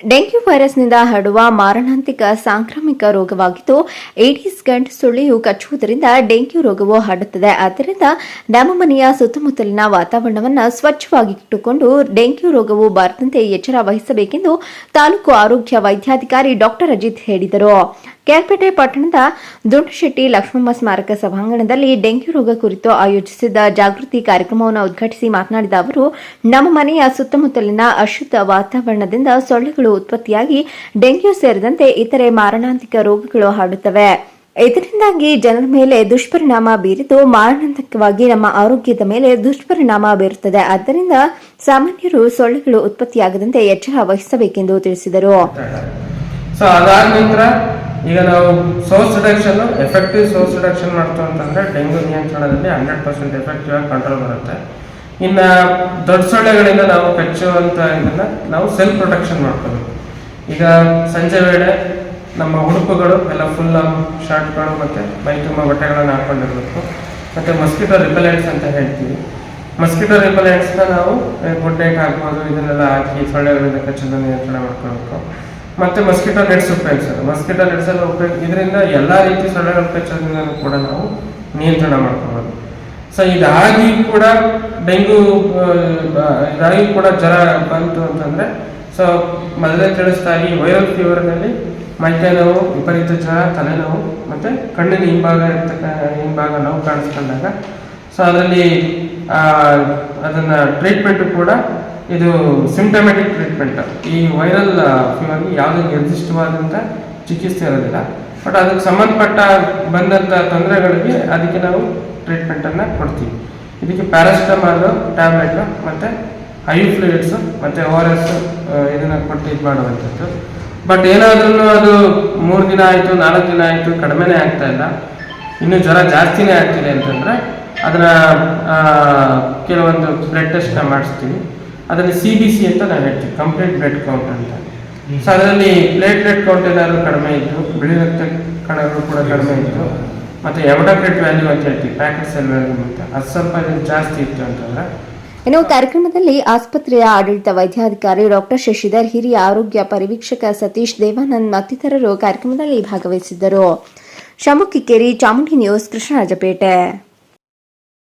Dengue ವೈರಸ್ನಿಂದ ಹರಡುವ ಮಾರಣಾಂತಿಕ ಸಾಂಕ್ರಾಮಿಕ ರೋಗವಾಗಿದ್ದು, ಏಡಿಸ್ ಗಂಟ್ ಸುಳಿಯು ಕಚ್ಚುವುದರಿಂದ ಡೆಂಗ್ಯೂ ರೋಗವು ಹರಡುತ್ತದೆ. ಆದ್ದರಿಂದ ನಮ್ಮ ಮನೆಯ ಸುತ್ತಮುತ್ತಲಿನ ವಾತಾವರಣವನ್ನು ಸ್ವಚ್ಛವಾಗಿಟ್ಟುಕೊಂಡು ಡೆಂಗ್ಯೂ ರೋಗವು ಬಾರದಂತೆ ಎಚ್ಚರ ವಹಿಸಬೇಕೆಂದು ತಾಲೂಕು ಆರೋಗ್ಯ ವೈದ್ಯಾಧಿಕಾರಿ ಡಾಕ್ಟರ್ ಅಜಿತ್ ಹೇಳಿದರು. ಕೆಆರ್ಪೇಟೆ ಪಟ್ಟಣದ ದುಂಡಶೆಟ್ಟಿ ಲಕ್ಷ್ಮಮ್ಮ ಸ್ಮಾರಕ ಸಭಾಂಗಣದಲ್ಲಿ ಡೆಂಗ್ಯೂ ರೋಗ ಕುರಿತು ಆಯೋಜಿಸಿದ್ದ ಜಾಗೃತಿ ಕಾರ್ಯಕ್ರಮವನ್ನು ಉದ್ಘಾಟಿಸಿ ಮಾತನಾಡಿದ ಅವರು, ನಮ್ಮ ಮನೆಯ ಸುತ್ತಮುತ್ತಲಿನ ಅಶುದ್ಧ ವಾತಾವರಣದಿಂದ ಸೊಳ್ಳೆಗಳು ಉತ್ಪತ್ತಿಯಾಗಿ ಡೆಂಗ್ಯೂ ಸೇರಿದಂತೆ ಇತರೆ ಮಾರಣಾಂತಿಕ ರೋಗಗಳು ಹರಡುತ್ತವೆ. ಇದರಿಂದಾಗಿ ಜನರ ಮೇಲೆ ದುಷ್ಪರಿಣಾಮ ಬೀರಿದ್ದು ಮಾರಣಾಂತಿಕವಾಗಿ ನಮ್ಮ ಆರೋಗ್ಯದ ಮೇಲೆ ದುಷ್ಪರಿಣಾಮ ಬೀರುತ್ತದೆ. ಆದ್ದರಿಂದ ಸಾಮಾನ್ಯರು ಸೊಳ್ಳೆಗಳು ಉತ್ಪತ್ತಿಯಾಗದಂತೆ ಎಚ್ಚರ ವಹಿಸಬೇಕೆಂದು ತಿಳಿಸಿದರು. ಈಗ ನಾವು source reduction effective source reduction ಮಾಡ್ತು ಅಂತಂದ್ರೆ ಡೆಂಗ್ಯೂ ನಿಯಂತ್ರಣದಲ್ಲಿ ಹಂಡ್ರೆಡ್ ಪರ್ಸೆಂಟ್ ಎಫೆಕ್ಟಿವ್ ಆಗಿ ಕಂಟ್ರೋಲ್ ಬರುತ್ತೆ. ಇನ್ನ ದೊಡ್ಡ ಸೊಳ್ಳೆಗಳಿಂದ ನಾವು ಕಚ್ಚುವಂತ ಇದನ್ನ ನಾವು ಸೆಲ್ಫ್ ಪ್ರೊಟೆಕ್ಷನ್ ಮಾಡ್ಕೋಬೇಕು ಈಗ ಸಂಜೆ ವೇಳೆ ನಮ್ಮ ಉಡುಪುಗಳು ಎಲ್ಲ ಫುಲ್ ಶರ್ಟ್ಗಳು ಮತ್ತೆ ಮೈ ತುಂಬ ಬಟ್ಟೆಗಳನ್ನು ಹಾಕೊಂಡಿರ್ಬೇಕು. ಮತ್ತೆ ಮಸ್ಕಿಟೋ ರಿಪೆಲೆಂಟ್ಸ್ ಅಂತ ಹೇಳ್ತೀವಿ. ಮಸ್ಕಿಟೋ ರಿಪೆಲೆಂಟ್ಸ್ನ ನಾವು ಗುಡ್ ನೈಟ್ ಹಾಕ್ಬೋದು, ಇದನ್ನೆಲ್ಲ ಹಾಕಿ ಸೊಳ್ಳೆಗಳಿಂದ ಕಚ್ಚೋದನ್ನ ನಿಯಂತ್ರಣ ಮಾಡ್ಕೊಳ್ಬೇಕು. ಮತ್ತೆ ಮಸ್ಕಿಟೋ ನೆಟ್ಸ್ ಉಪಯೋಗಿಸೋದು ಮಸ್ಕಿಟೋ ನೆಟ್ಸ್ ಎಲ್ಲ ಉಪಯೋಗ ಇದರಿಂದ ಎಲ್ಲ ರೀತಿ ಸೊಳ್ಳೆಗಳ ಕಚ್ಚೋದ್ರಿಂದ ಕೂಡ ನಾವು ನಿಯಂತ್ರಣ ಮಾಡ್ಕೋಬೋದು. ಸೊ ಇದಾಗಿ ಕೂಡ ಡೆಂಗ್ಯೂ ಇದಾಗಿ ಕೂಡ ಜ್ವರ ಬಂತು ಅಂತಂದ್ರೆ ಸೊ ಮೊದಲೇ ತಿಳಿಸ್ತಾ ಈ ವೈರಲ್ ಫೀವರ್ನಲ್ಲಿ ಮೈಕೈ ನೋವು ವಿಪರೀತ ಜ್ವರ, ತಲೆನೋವು ಮತ್ತೆ ಕಣ್ಣಿನ ಹಿಂಭಾಗ ಇರ್ತಕ್ಕ, ಹಿಂಭಾಗ ನೋವು ಕಾಣಿಸ್ಕೊಂಡಾಗ. ಸೊ ಅದರಲ್ಲಿ ಅದನ್ನ ಟ್ರೀಟ್ಮೆಂಟ್ ಕೂಡ ಇದು ಸಿಂಟಮೆಟಿಕ್ ಟ್ರೀಟ್ಮೆಂಟ್ ಈ ವೈರಲ್ ಫೀವರ್ಗೆ ಯಾವುದೇ ನಿರ್ದಿಷ್ಟವಾದಂಥ ಚಿಕಿತ್ಸೆ ಇರೋದಿಲ್ಲ. ಬಟ್ ಅದಕ್ಕೆ ಸಂಬಂಧಪಟ್ಟ ಬಂದಂಥ ತೊಂದರೆಗಳಿಗೆ ಅದಕ್ಕೆ ನಾವು ಟ್ರೀಟ್ಮೆಂಟನ್ನು ಕೊಡ್ತೀವಿ. ಇದಕ್ಕೆ ಪ್ಯಾರಾಸಿಟಮಾಲು ಟ್ಯಾಬ್ಲೆಟು ಮತ್ತು ಐ ಫ್ಲೂಯಿಡ್ಸು ಮತ್ತು ಓ ಆರ್ ಎಸ್ ಇದನ್ನು ಕೊಟ್ಟು ಇದು ಮಾಡುವಂಥದ್ದು. ಬಟ್ ಏನಾದ್ರೂ ಅದು ಮೂರು ದಿನ ಆಯಿತು, ನಾಲ್ಕು ದಿನ ಆಯಿತು, ಕಡಿಮೆನೇ ಆಗ್ತಾ ಇಲ್ಲ. ಇನ್ನೂ ಜ್ವರ ಜಾಸ್ತಿನೇ ಆಗ್ತಿದೆ ಅಂತಂದರೆ ಅದನ್ನ ಕೆಲವೊಂದು ಬ್ಲಡ್ ಟೆಸ್ಟ್ನ ಮಾಡಿಸ್ತೀವಿ. ಅದನ್ನು ಸಿ ಬಿ ಸಿ ಅಂತ ನಾವು ಹೇಳ್ತೀವಿ ಕಂಪ್ಲೀಟ್ ಬ್ಲಡ್ ಕೌಂಟ್ ಅಂತ. ಸೊ ಅದರಲ್ಲಿ ಪ್ಲೇಟ್ಲೆಟ್ ಕೌಂಟ್ ಏನಾದರೂ ಕಡಿಮೆ ಇತ್ತು ಬಿಳಿ ರಕ್ತ ಕಣಗಳು ಕೂಡ ಕಡಿಮೆ ಇತ್ತು ಮತ್ತು ಎಮಡಕ್ರೆಟ್ ವ್ಯಾಲ್ಯೂ ಅಂತ ಹೇಳ್ತೀವಿ ಪ್ಯಾಕೆಟ್ ಸೆಲ್ ವ್ಯಾಲ್ಯೂ ಅಂತ. ಅದು ಸ್ವಲ್ಪ ಜಾಸ್ತಿ ಇತ್ತು ಅಂತಂದ್ರೆ. ಇನ್ನು ಕಾರ್ಯಕ್ರಮದಲ್ಲಿ ಆಸ್ಪತ್ರೆಯ ಆಡಳಿತ ವೈದ್ಯಾಧಿಕಾರಿ ಡಾಕ್ಟರ್ ಶಶಿಧರ್ ಹಿರಿಯ ಆರೋಗ್ಯ ಪರಿವೀಕ್ಷಕ ಸತೀಶ್ ದೇವಾನಂದ್ ಮತ್ತಿತರರು ಕಾರ್ಯಕ್ರಮದಲ್ಲಿ ಭಾಗವಹಿಸಿದ್ದರು. ಶಾಮುಕಿಕ್ಕೇರಿ ಚಾಮುಂಡಿ ನ್ಯೂಸ್ ಕೃಷ್ಣರಾಜಪೇಟೆ.